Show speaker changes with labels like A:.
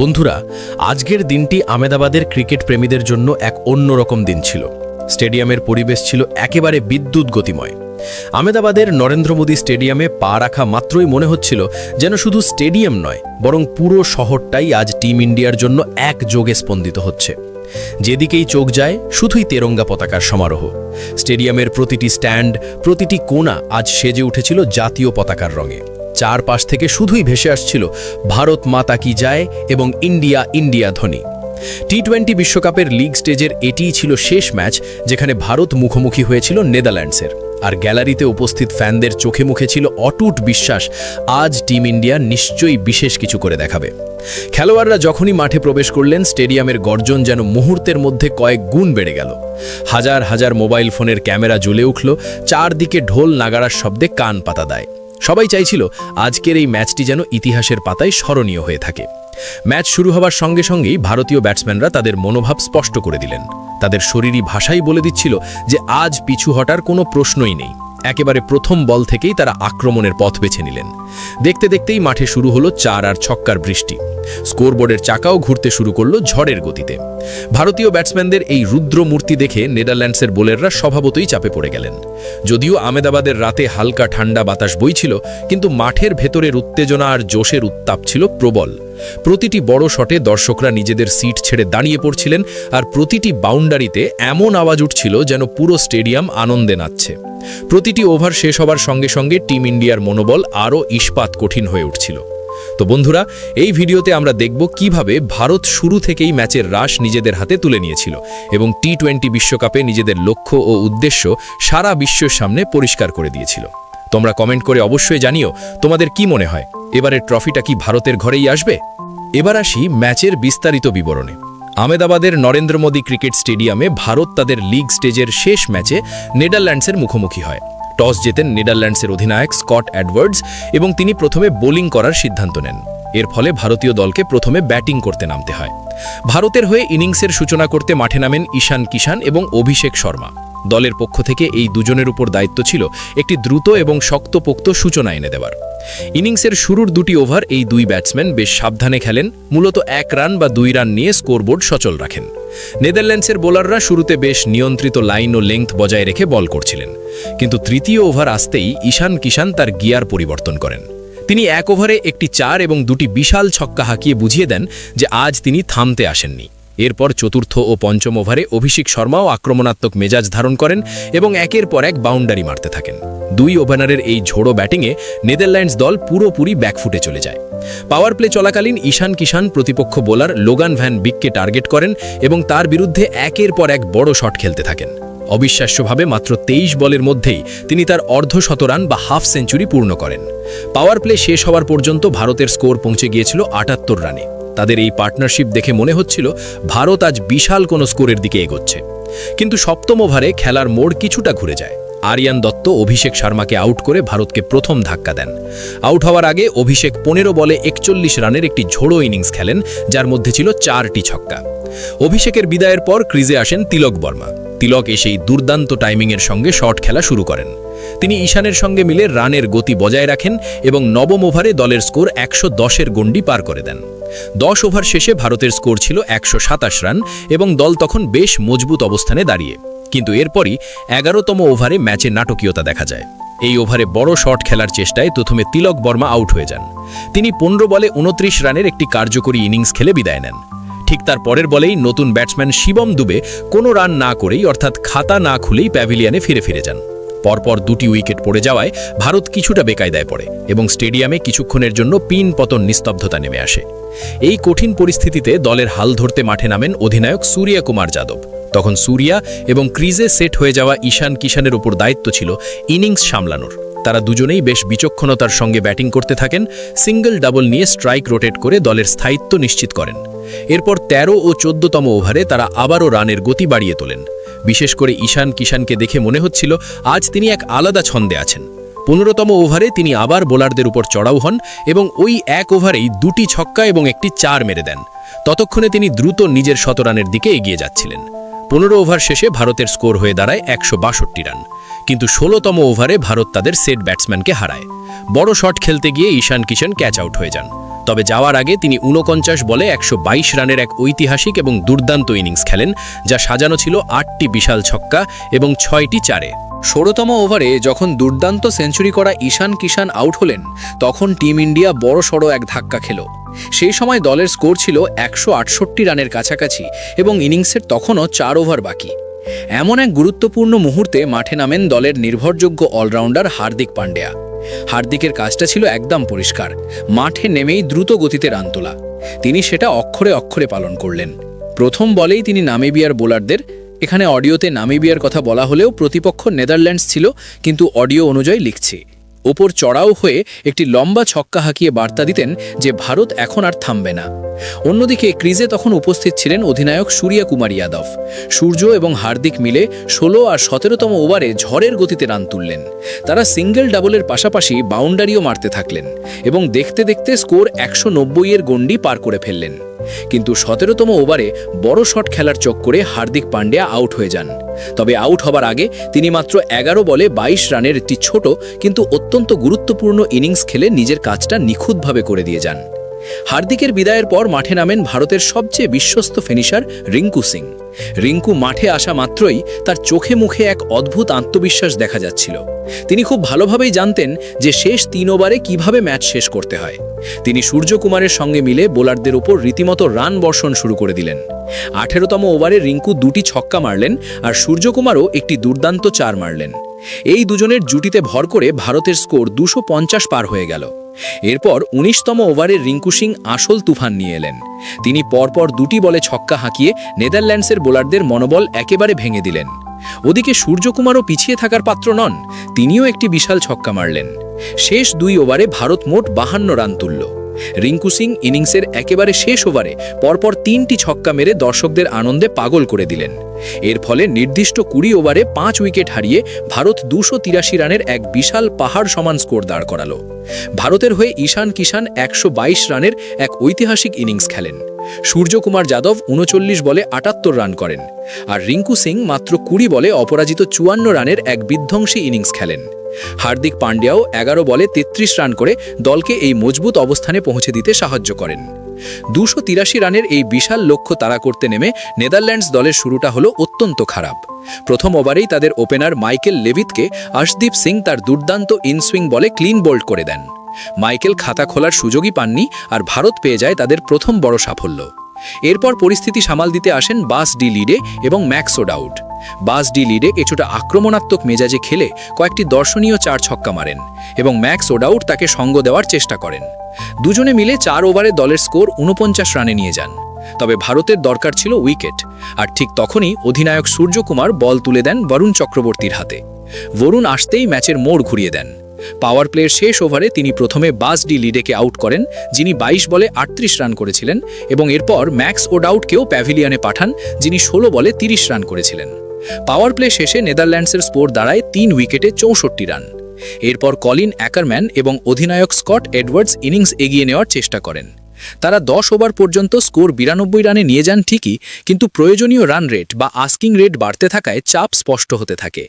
A: বন্ধুরা, আজকের দিনটি আমেদাবাদের ক্রিকেট প্রেমীদের জন্য এক অন্যরকম দিন ছিল। স্টেডিয়ামের পরিবেশ ছিল একেবারে বিদ্যুৎ গতিময়। আমেদাবাদের নরেন্দ্র মোদী স্টেডিয়ামে পা রাখা মাত্রই মনে হচ্ছিল যেন শুধু স্টেডিয়াম নয়, বরং পুরো শহরটাই আজ টিম ইন্ডিয়ার জন্য এক যোগে স্পন্দিত হচ্ছে। যেদিকেই চোখ যায়, শুধুই তেরঙ্গা পতাকার সমারোহ। স্টেডিয়ামের প্রতিটি স্ট্যান্ড, প্রতিটি কোণা আজ সেজে উঠেছিল জাতীয় পতাকার রঙে। চারপাশ থেকে শুধুই ভেসে আসছিল ভারত মাতা কি যায় এবং ইন্ডিয়া ইন্ডিয়া ধ্বনি টি টোয়েন্টি বিশ্বকাপের লিগ স্টেজের এটিই ছিল শেষ ম্যাচ যেখানে ভারত মুখোমুখি হয়েছিল নেদারল্যান্ডসের। আর গ্যালারিতে উপস্থিত ফ্যানদের চোখে মুখে ছিল অটুট বিশ্বাস, আজ টিম ইন্ডিয়া নিশ্চয়ই বিশেষ কিছু করে দেখাবে। খেলোয়াড়রা যখনই মাঠে প্রবেশ করলেন, স্টেডিয়ামের গর্জন যেন মুহূর্তের মধ্যে কয়েক গুণ বেড়ে গেল। হাজার হাজার মোবাইল ফোনের ক্যামেরা জ্বলে উঠল, চারদিকে ঢোল নাগাড়ার শব্দে কান পাতা দেয়। সবাই চাইছিল আজকের এই ম্যাচটি যেন ইতিহাসের পাতায় স্মরণীয় হয়ে থাকে। ম্যাচ শুরু হবার সঙ্গে সঙ্গেই ভারতীয় ব্যাটসম্যানরা তাদের মনোভাব স্পষ্ট করে দিলেন। তাদের শরীরী ভাষাই বলে দিচ্ছিল যে আজ পিছু হটার কোনো প্রশ্নই নেই। একেবারে প্রথম বল থেকেই তারা আক্রমণের পথ বেছে নিলেন। দেখতে দেখতেই মাঠে শুরু হলো চার আর ছক্কার বৃষ্টি। স্কোরবোর্ডের চাকাও ঘুরতে শুরু করল ঝড়ের গতিতে। ভারতীয় ব্যাটসম্যানদের এই রুদ্র মূর্তি দেখে নেদারল্যান্ডসের বোলাররা স্বভাবতই চাপে পড়ে গেলেন। যদিও আমেদাবাদের রাতে হালকা ঠান্ডা বাতাস বইছিল, কিন্তু মাঠের ভেতরের উত্তেজনা আর জোশের উত্তাপ ছিল প্রবল। প্রতিটি বড় শটে দর্শকরা নিজেদের সিট ছেড়ে দাঁড়িয়ে পড়ছিলেন আর প্রতিটি বাউন্ডারিতে এমন আওয়াজ উঠছিল যেন পুরো স্টেডিয়াম আনন্দে নাচছে। প্রতিটি ওভার শেষ হবার সঙ্গে সঙ্গে টিম ইন্ডিয়ার মনোবল আরও ইস্পাত কঠিন হয়ে উঠছিল। তো বন্ধুরা, এই ভিডিওতে আমরা দেখব কীভাবে ভারত শুরু থেকেই ম্যাচের রাশ নিজেদের হাতে তুলে নিয়েছিল এবং টি টোয়েন্টি বিশ্বকাপে নিজেদের লক্ষ্য ও উদ্দেশ্য সারা বিশ্বের সামনে পরিষ্কার করে দিয়েছিল। তোমরা কমেন্ট করে অবশ্যই জানিও তোমাদের কি মনে হয়। এবারের ট্রফিটা কি ভারতের ঘরেই আসবে? এবার আসি ম্যাচের বিস্তারিত বিবরণে। আমেদাবাদের নরেন্দ্র মোদী ক্রিকেট স্টেডিয়ামে ভারত তাদের লিগ স্টেজের শেষ ম্যাচে নেদারল্যান্ডসের মুখোমুখি হয়। টস জেতেন নেদারল্যান্ডসের অধিনায়ক স্কট অ্যাডওয়ার্ডস এবং তিনি প্রথমে বোলিং করার সিদ্ধান্ত নেন। এর ফলে ভারতীয় দলকে প্রথমে ব্যাটিং করতে নামতে হয়। ভারতের হয়ে ইনিংসের সূচনা করতে মাঠে নামেন ঈশান কিষান এবং অভিষেক শর্মা। দলের পক্ষ থেকে এই দুজনের উপর দায়িত্ব ছিল একটি দ্রুত এবং শক্তপোক্ত সূচনা এনে দেওয়ার। ইনিংসের শুরুর দুটি ওভার এই দুই ব্যাটসম্যান বেশ সাবধানে খেলেন, মূলত এক রান বা দুই রান নিয়ে স্কোরবোর্ড সচল রাখেন। নেদারল্যান্ডসের বোলাররা শুরুতে বেশ নিয়ন্ত্রিত লাইন ও লেংথ বজায় রেখে বল করছিলেন, কিন্তু তৃতীয় ওভার আসতেই ঈশান কিষান তার গিয়ার পরিবর্তন করেন। তিনি এক ওভারে একটি চার এবং দুটি বিশাল ছক্কা হাঁকিয়ে বুঝিয়ে দেন যে আজ তিনি থামতে আসেননি। এরপর চতুর্থ ও পঞ্চম ওভারে অভিষেক শর্মাও আক্রমণাত্মক মেজাজ ধারণ করেন এবং একের পর এক বাউন্ডারি মারতে থাকেন। দুই ওপেনারের এই ঝোড়ো ব্যাটিংয়ে নেদারল্যান্ডস দল পুরোপুরি ব্যাকফুটে চলে যায়। পাওয়ার প্লে চলাকালীন ঈশান কিষান প্রতিপক্ষ বোলার লোগান ভ্যান বিককে টার্গেট করেন এবং তার বিরুদ্ধে একের পর এক বড় শট খেলতে থাকেন। অবিশ্বাস্যভাবে মাত্র তেইশ বলের মধ্যেই তিনি তার অর্ধ শতরান বা হাফ সেঞ্চুরি পূর্ণ করেন। পাওয়ার প্লে শেষ হওয়ার পর্যন্ত ভারতের স্কোর পৌঁছে গিয়েছিল আটাত্তর রানে। তাদের এই পার্টনারশিপ দেখে মনে হচ্ছিল ভারত আজ বিশাল কোনো স্কোরের দিকে এগোচ্ছে। কিন্তু সপ্তম ওভারে খেলার মোড় কিছুটা ঘুরে যায়। আরিয়ান দত্ত অভিষেক শর্মাকে আউট করে ভারতকে প্রথম ধাক্কা দেন। আউট হওয়ার আগে অভিষেক পনেরো বলে একচল্লিশ রানের একটি ঝোড়ো ইনিংস খেলেন, যার মধ্যে ছিল চারটি ছক্কা। অভিষেকের বিদায়ের পর ক্রিজে আসেন তিলক বর্মা। তিলক এসেই দুর্দান্ত টাইমিংয়ের সঙ্গে শট খেলা শুরু করেন। তিনি ঈশানের সঙ্গে মিলে রানের গতি বজায় রাখেন এবং নবম ওভারে দলের স্কোর একশো দশের গণ্ডি পার করে দেন। দশ ওভার শেষে ভারতের স্কোর ছিল একশো সাতাশ রান এবং দল তখন বেশ মজবুত অবস্থানে দাঁড়িয়ে। কিন্তু এরপরই এগারোতম ওভারে ম্যাচে নাটকীয়তা দেখা যায়। এই ওভারে বড় শট খেলার চেষ্টায় প্রথমে তিলক বর্মা আউট হয়ে যান। তিনি পনেরো বলে উনত্রিশ রানের একটি কার্যকরী ইনিংস খেলে বিদায় নেন। ঠিক তার পরের বলেই নতুন ব্যাটসম্যান শিবম দুবে কোনো রান না করেই অর্থাৎ খাতা না খুলেই প্যাভিলিয়নে ফিরে ফিরে যান। পরপর দুটি উইকেট পড়ে যাওয়ায় ভারত কিছুটা বেকায়দায় পড়ে এবং স্টেডিয়ামে কিছুক্ষণের জন্য পিন পতন নিস্তব্ধতা নেমে আসে। এই কঠিন পরিস্থিতিতে দলের হাল ধরতে মাঠে নামেন অধিনায়ক সূর্যা কুমার যাদব। তখন সূর্যা এবং ক্রিজে সেট হয়ে যাওয়া ঈশান কিষানের উপর দায়িত্ব ছিল ইনিংস সামলানোর। তারা দুজনেই বেশ বিচক্ষণতার সঙ্গে ব্যাটিং করতে থাকেন, সিঙ্গল ডাবল নিয়ে স্ট্রাইক রোটেট করে দলের স্থায়িত্ব নিশ্চিত করেন। এরপর ১৩ ও চোদ্দতম ওভারে তারা আবারও রানের গতি বাড়িয়ে তোলেন। বিশেষ করে ঈশান কিষানকে দেখে মনে হচ্ছিল আজ তিনি এক আলাদা ছন্দে আছেন। পনেরোতম ওভারে তিনি আবার বোলারদের উপর চড়াও হন এবং ওই এক ওভারেই দুটি ছক্কা এবং একটি চার মেরে দেন। ততক্ষণে তিনি দ্রুত নিজের শতরানের দিকে এগিয়ে যাচ্ছিলেন। পনেরো ওভার শেষে ভারতের স্কোর হয়ে দাঁড়ায় একশো বাষট্টি রান। কিন্তু ষোলোতম ওভারে ভারত তাদের সেট ব্যাটসম্যানকে হারায়। বড় শট খেলতে গিয়ে ঈশান কিষান ক্যাচ আউট হয়ে যান। তবে যাওয়ার আগে তিনি ঊনপঞ্চাশ বলে একশো বাইশ রানের এক ঐতিহাসিক এবং দুর্দান্ত ইনিংস খেলেন, যা সাজানো ছিল আটটি বিশাল ছক্কা এবং ছয়টি চারে।
B: ষোলোতম ওভারে যখন দুর্দান্ত সেঞ্চুরি করা ঈশান কিষান আউট হলেন, তখন টিম ইন্ডিয়া বড় সড়ো এক ধাক্কা খেল। সেই সময় দলের স্কোর ছিল একশো আটষট্টি রানের কাছাকাছি এবং ইনিংসের তখনও চার ওভার বাকি। এমন এক গুরুত্বপূর্ণ মুহূর্তে মাঠে নামেন দলের নির্ভরযোগ্য অলরাউন্ডার হার্দিক পান্ডেয়া। হার্দিকের কাজটা ছিল একদম পরিষ্কার। মাঠে নেমেই দ্রুত গতিতে রান তোলা। তিনি সেটা অক্ষরে অক্ষরে পালন করলেন। প্রথম বলেই তিনি নামিবিয়ার বোলারদের, এখানে অডিওতে নামিবিয়ার কথা বলা হলেও প্রতিপক্ষ নেদারল্যান্ডস ছিল, কিন্তু অডিও অনুযায়ী লিখছি। ওপর চড়াও হয়ে একটি লম্বা ছক্কা হাঁকিয়ে বার্তা দিতেন যে ভারত এখন আর থামবে না। অন্যদিকে ক্রিজে তখন উপস্থিত ছিলেন অধিনায়ক সূর্যা কুমার যাদব। সূর্য এবং হার্দিক মিলে ষোলো আর সতেরোতম ওভারে ঝড়ের গতিতে রান তুললেন। তারা সিঙ্গেল ডাবলের পাশাপাশি বাউন্ডারিও মারতে থাকলেন এবং দেখতে দেখতে স্কোর একশো এর গণ্ডি পার করে ফেললেন। কিন্তু সতেরোতম ওভারে বড় শট খেলার চক্করে হার্দিক পান্ডিয়া আউট হয়ে যান। তবে আউট হবার আগে তিনি মাত্র এগারো বলে ২২ রানের একটি ছোট কিন্তু অত্যন্ত গুরুত্বপূর্ণ ইনিংস খেলে নিজের কাজটা নিখুঁতভাবে করে দিয়ে যান। হার্দিকের বিদায়ের পর মাঠে নামেন ভারতের সবচেয়ে বিশ্বস্ত ফিনিশার রিঙ্কু সিং। রিঙ্কু মাঠে আসা মাত্রই তার চোখে মুখে এক অদ্ভুত আত্মবিশ্বাস দেখা যাচ্ছিল। তিনি খুব ভালোভাবেই জানতেন যে শেষ তিন ওভারে কীভাবে ম্যাচ শেষ করতে হয়। তিনি সূর্যকুমারের সঙ্গে মিলে বোলারদের উপর রীতিমতো রান বর্ষণ শুরু করে দিলেন। আঠেরোতম ওভারে রিঙ্কু দুটি ছক্কা মারলেন আর সূর্যকুমারও একটি দুর্দান্ত চার মারলেন। এই দুজনের জুটিতে ভর করে ভারতের স্কোর দুশো পার হয়ে গেল। এরপর উনিশতম ওভারে রিঙ্কু সিং আসল তুফান নিয়ে এলেন। তিনি পরপর দুটি বলে ছক্কা হাঁকিয়ে নেদারল্যান্ডসের বোলারদের মনোবল একেবারে ভেঙে দিলেন। ওদিকে সূর্যকুমারও পিছিয়ে থাকার পাত্র নন, তিনিও একটি বিশাল ছক্কা মারলেন। শেষ দুই ওভারে ভারত মোট বাহান্ন রান তুলল। রিঙ্কু সিং ইনিংসের একেবারে শেষ ওভারে পরপর তিনটি ছক্কা মেরে দর্শকদের আনন্দে পাগল করে দিলেন। এর ফলে নির্দিষ্ট কুড়ি ওভারে পাঁচ উইকেট হারিয়ে ভারত দুশো তিরাশি রানের এক বিশাল পাহাড় সমান স্কোর দাঁড় করালো। ভারতের হয়ে ঈশান কিষান একশো বাইশ রানের এক ঐতিহাসিক ইনিংস খেলেন। সূর্যকুমার যাদব উনচল্লিশ বলে আটাত্তর রান করেন আর রিঙ্কু সিং মাত্র কুড়ি বলে অপরাজিত চুয়ান্ন রানের এক বিধ্বংসী ইনিংস খেলেন। হার্দিক পান্ডিয়াও এগারো বলে ৩৩ রান করে দলকে এই মজবুত অবস্থানে পৌঁছে দিতে সাহায্য করেন। দুশো রানের এই বিশাল লক্ষ্য তাড়া করতে নেমে নেদারল্যান্ডস দলের শুরুটা হলো অত্যন্ত খারাপ। প্রথম ওভারেই তাদের ওপেনার মাইকেল লেভিতকে আশদীপ সিং তার দুর্দান্ত ইনসুইং বলে ক্লিন বোল্ড করে দেন। মাইকেল খাতা খোলার সুযোগই পাননি আর ভারত পেয়ে যায় তাদের প্রথম বড় সাফল্য। এরপর পরিস্থিতি সামাল দিতে আসেন বাস ডি লিডে এবং ম্যাক্স ওডাউট বাস ডি লিডে কিছুটা আক্রমণাত্মক মেজাজে খেলে কয়েকটি দর্শনীয় চার ছক্কা মারেন এবং ম্যাক্স ওডাউট তাকে সঙ্গ দেওয়ার চেষ্টা করেন। দুজনে মিলে চার ওভারে দলের স্কোর উনপঞ্চাশ রানে নিয়ে যান। তবে ভারতের দরকার ছিল উইকেট, আর ঠিক তখনই অধিনায়ক সূর্যকুমার বল তুলে দেন বরুণ চক্রবর্তীর হাতে। বরুণ আসতেই ম্যাচের মোড় ঘুরিয়ে দেন। পাওয়ার প্লের শেষ ওভারে তিনি প্রথমে বাস ডি লিডেকে আউট করেন, যিনি ২২ বলে আটত্রিশ রান করেছিলেন এবং এরপর ম্যাক্স ওডাউটকেও প্যাভিলিয়নে পাঠান, যিনি ষোলো বলে ৩০ রান করেছিলেন। পাওয়ার প্লে শেষে নেদারল্যান্ডসের স্কোর দাঁড়ায় তিন উইকেটে চৌষট্টি রান। এরপর কলিন অ্যাকারম্যান এবং অধিনায়ক স্কট এডওয়ার্ডস ইনিংস এগিয়ে নেওয়ার চেষ্টা করেন। তারা দশ ওভার পর্যন্ত স্কোর বিরানব্বই রানে নিয়ে যান ঠিকই, কিন্তু প্রয়োজনীয় রান রেট বা আস্কিং রেট বাড়তে থাকায় চাপ স্পষ্ট হতে থাকে।